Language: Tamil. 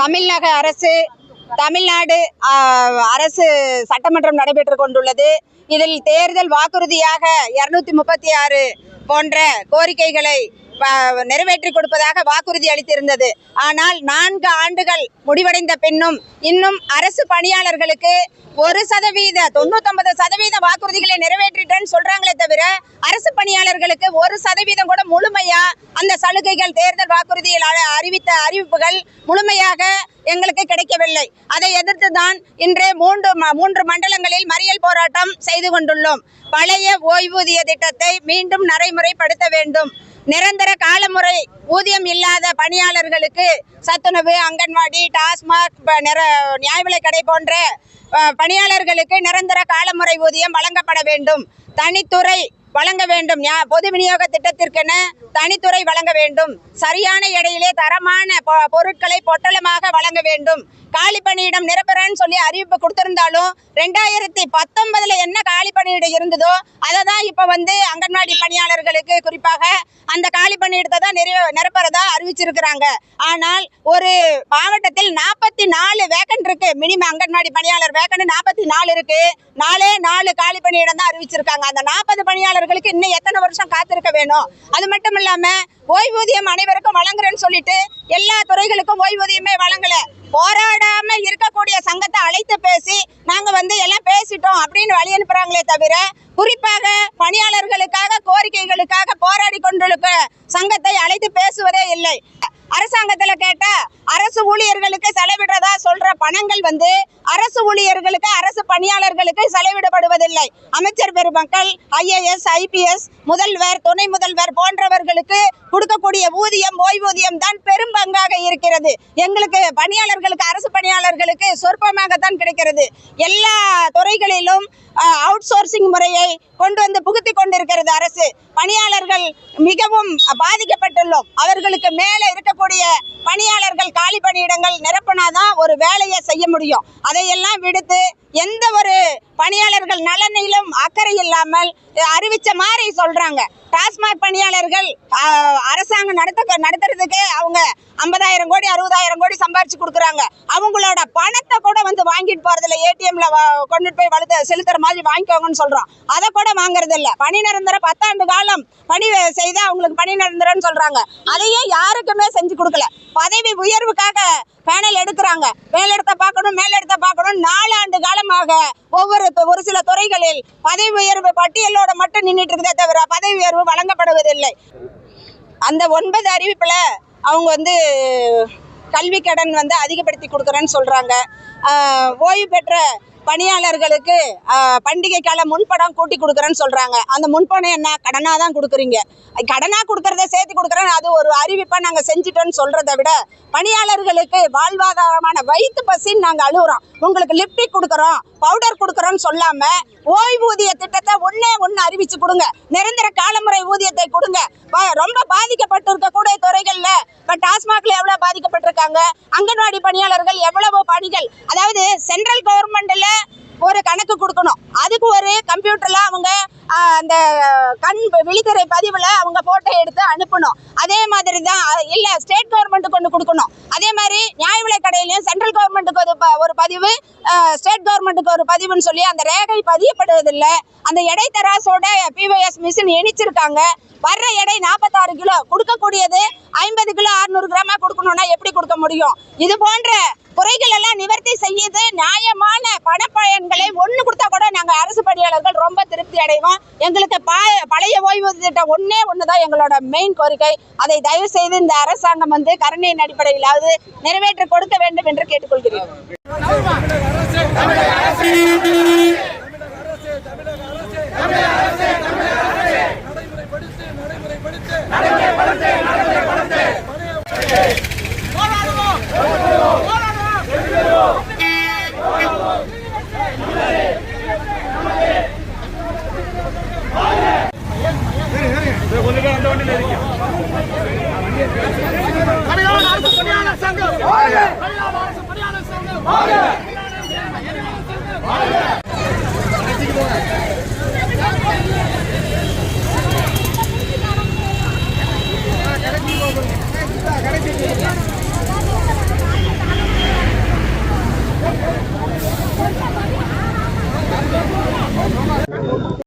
தமிழக அரசு தமிழ்நாடு அரசு சட்டமன்றம் நடைபெற்று கொண்டுள்ளது. இதில் தேர்தல் வாக்குறுதியாக இருநூத்தி முப்பத்தி ஆறு போன்ற கோரிக்கைகளை நிறைவேற்றி கொடுப்பதாக வாக்குறுதி அளித்திருந்தது. ஆனால் நான்கு ஆண்டுகள் முடிவடைந்த பின்னும் இன்னும் அரசு பணியாளர்களுக்கு ஒரு சதவீத தொண்ணூத்தொன்பது சதவீத வாக்குறுதிகளை நிறைவேற்றிட்டேன்னு சொல்றாங்களே தவிர அரசு பணியாளர்களுக்கு ஒரு சதவீதம் கூட முழுமையா அந்த சலுகைகள் தேர்தல் வாக்குறுதியில் அறிவித்த அறிவிப்புகள் முழுமையாக எங்களுக்கு கிடைக்கவில்லை. அதை எதிர்த்து தான் இன்று மூன்று ம- மூன்று மண்டலங்களில் மறியல் போராட்டம் செய்து கொண்டுள்ளோம். பழைய ஓய்வூதிய திட்டத்தை மீண்டும் நடைமுறைப்படுத்த வேண்டும். நிரந்தர காலமுறை ஊதியம் இல்லாத பணியாளர்களுக்கு சத்துணவு அங்கன்வாடி டாஸ்மாக் ப- நிற நியாய கடை போன்ற பணியாளர்களுக்கு நிரந்தர காலமுறை ஊதியம் வழங்கப்பட வேண்டும். தனித்துறை வழங்க வேண்டும். பொது விநியோக திட்டத்திற்கென தனித்துறை வழங்க வேண்டும். சரியான எடையிலே தரமான பொ- பொருட்களை பொட்டலமாக வழங்க வேண்டும். காலி பணியிடம் நிரப்புறேன்னு சொல்லி அறிவிப்பு கொடுத்திருந்தாலும் ரெண்டாயிரத்தி பத்தொன்பதுல என்ன காலி பணியிடம் இருந்ததோ அதை தான் இப்போ வந்து அங்கன்வாடி பணியாளர்களுக்கு குறிப்பாக அந்த காலி பணியிடத்தை தான் நிறை நிரப்புறதா அறிவிச்சிருக்கிறாங்க. ஆனால் ஒரு மாவட்டத்தில் நாற்பத்தி நாலு வேக்கன் இருக்கு. மினிமம் அங்கன்வாடி பணியாளர் வேக்கன் நாற்பத்தி நாலு இருக்கு. நாலே நாலு காலி பணியிடம் தான் அறிவிச்சிருக்காங்க. அந்த நாற்பது பணியாளர்களுக்கு இன்னும் எத்தனை வருஷம் காத்திருக்க வேணும்? அது மட்டும் இல்லாம ஓய்வூதியம் அனைவருக்கும் வழங்குறேன்னு சொல்லிட்டு எல்லா துறைகளுக்கும் ஓய்வூதியமே வழங்கல. போராடாம இருக்கக்கூடிய சங்கத்தை அழைத்து பேசி நாங்க வந்து எல்லாம் பேசிட்டோம் அப்படின்னு வழி அனுப்புறாங்களே தவிர குறிப்பாக பணியாளர்களுக்காக கோரிக்கைகளுக்காக போராடி கொண்டிருக்க சங்கத்தை அழைத்து பேசுவதே இல்லை. அரசாங்கத்துல கேட்டா அரசு ஊழியர்களுக்கு செலவிடுறதா சொல்ற பணங்கள் வந்து அரசு ஊழியர்களுக்கு அரசு பணியாளர்களுக்கு செலவிடப்படுவதில்லை. அமைச்சர் பெருமக்கள் ஐஏஎஸ் ஐபிஎஸ் முதல்வர் துணை முதல்வர் போன்றவர்களுக்கு கொடுக்கக்கூடிய ஊதியம் ஓய்வூதியம் தான் பெரும் பங்காக இருக்கிறது. எங்களுக்கு பணியாளர்களுக்கு அரசு பணியாளர்களுக்கு சொற்பமாகத்தான் கிடைக்கிறது. எல்லா துறைகளிலும் அவுட் சோர்சிங் முறையை கொண்டு வந்து புகுத்தி கொண்டிருக்கிறது அரசு. பணியாளர்கள் மிகவும் பாதிக்கப்பட்டுள்ளோம். அவர்களுக்கு மேலே இருக்கக்கூடிய பணியாளர்கள் காலி பணியிடங்கள் நிரப்பினாதான் ஒரு வேலையை செய்ய முடியும். அதையெல்லாம் விடுத்து எந்த ஒரு பணியாளர்கள் நலனிலும் அக்கறை இல்லாமல் அறிவித்த அறிவிச்ச மாதிரி சொல்றாங்க. டாஸ்மாக் பணியாளர்கள் அரசாங்கம் நடத்த நடத்துறதுக்கு அவங்க ஐம்பதாயிரம் கோடி அறுபதாயிரம் கோடி சம்பாரிச்சு கொடுக்குறாங்க. அவங்களோட பணத்தை கூட வந்து வாங்கிட்டு போறதில்ல. ஏடிஎம்ல கொண்டுட்டு போய் வலுத்த செலுத்துற மாதிரி வாங்கிக்கோங்கன்னு சொல்றோம். அதை கூட வாங்குறது இல்லை பணி நிரந்தர பத்தாண்டு காலம் பணி செய்து அவங்களுக்கு பணி நிரந்தரம்னு சொல்றாங்க. அதையே யாருக்குமே செஞ்சு கொடுக்கல. உயர்வுக்காக பேனல் எடுக்கிறாங்க. மேலிடத்தை பார்க்கணும் மேலிடத்தை பார்க்கணும். நாலாண்டு காலமாக ஒவ்வொரு ஒரு சில துறைகளில் பதவி உயர்வு பட்டியலோட மட்டும் நின்றுட்டு இருக்கதே தவிர பதவி உயர்வு வழங்கப்படுவதில்லை. அந்த ஒன்பது அறிவிப்பில் அவங்க வந்து கல்வி கடன் வந்து அதிகப்படுத்தி கொடுக்குறேன்னு சொல்கிறாங்க ஓய்வு பெற்ற பணியாளர்களுக்கு பண்டிகைக்கால பண்டிகை கால முன்பணம் கூட்டி கொடுக்குறேன்னு சொல்கிறாங்க அந்த முன்பணம் என்ன? கடனாக தான் கொடுக்குறீங்க. கடனாக கொடுக்குறத சேர்த்து கொடுக்குறேன்னு அது ஒரு அறிவிப்பாக நாங்கள் செஞ்சிட்டோன்னு சொல்கிறத விட பணியாளர்களுக்கு வாழ்வாதாரமான வயிற்று பசின்னு நாங்கள் அழுகுறோம். உங்களுக்கு லிப்டிக் கொடுக்குறோம் பவுடர் கொடுக்குறோன்னு சொல்லாமல் ஓய்வூதிய திட்டத்தை ஒன்றே ஒன்று அறிவிச்சு கொடுங்க. நிரந்தர காலமுறை ஊதியத்தை கொடுங்க. ரொம்ப பாதிக்கப்பட்டு இருக்கக்கூடிய துறைகளில் இப்போ டாஸ்மாகில் எவ்வளோ பாதிக்கப்பட்டிருக்காங்க? அங்கன்வாடி பணியாளர்கள் எவ்வளவோ பணிகள். அதாவது சென்ட்ரல் கவர்மெண்ட்டில் ஒரு கணக்கு கொடுக்கணும். அதுக்கு ஒரு கம்ப்யூட்டரில் அவங்க அந்த கண் விழித்திரை பதிவில் அவங்க ஃபோட்டோ எடுத்து அனுப்பணும். அதே மாதிரி தான் இல்லை ஸ்டேட் கவர்மெண்ட்டுக்கு ஒன்று கொடுக்கணும். அதே மாதிரி நியாய விலை கடையிலையும் சென்ட்ரல் கவர்மெண்ட்டுக்கு ஒரு ப- ஒரு பதிவு ஸ்டேட் கவர்மெண்ட்டுக்கு ஒரு பதிவுன்னு சொல்லி அந்த ரேகை பதியப்படுவதில்லை. அந்த எடை தராசோட பிஓஎஸ் மிஷின் இணைச்சிருக்காங்க. வர்ற எடை நாற்பத்தாறு கிலோ. கொடுக்கக்கூடியது ஐம்பது கிலோ அறுநூறு கிராமா கொடுக்கணும்னா எப்படி கொடுக்க முடியும்? இது போன்ற குறைகள் எல்லாம் நிவர்த்தி செய்யுது நியாயமான பணப்பயன்களை ஒன்று கொடுத்தா கூட நாங்கள் அரசு பணியாளர்கள் ரொம்ப திருப்தி அடைவோம். எங்களுக்கு பா பழைய ஓய்வூதிய திட்டம் ஒன்றே ஒன்று தான் எங்களோட மெயின் கோரிக்கை. அதை தயவு செய்து இந்த அரசாங்கம் வந்து கருணையின் அடிப்படையிலாவது நிறைவேற்றி கொடுக்க வேண்டும் என்று கேட்டுக்கொள்கிறேன். தமிழ்நாடு அரசு பணியாளர் சங்கம் தமிழ்நாடு அரசு பணியாளர் சங்கம்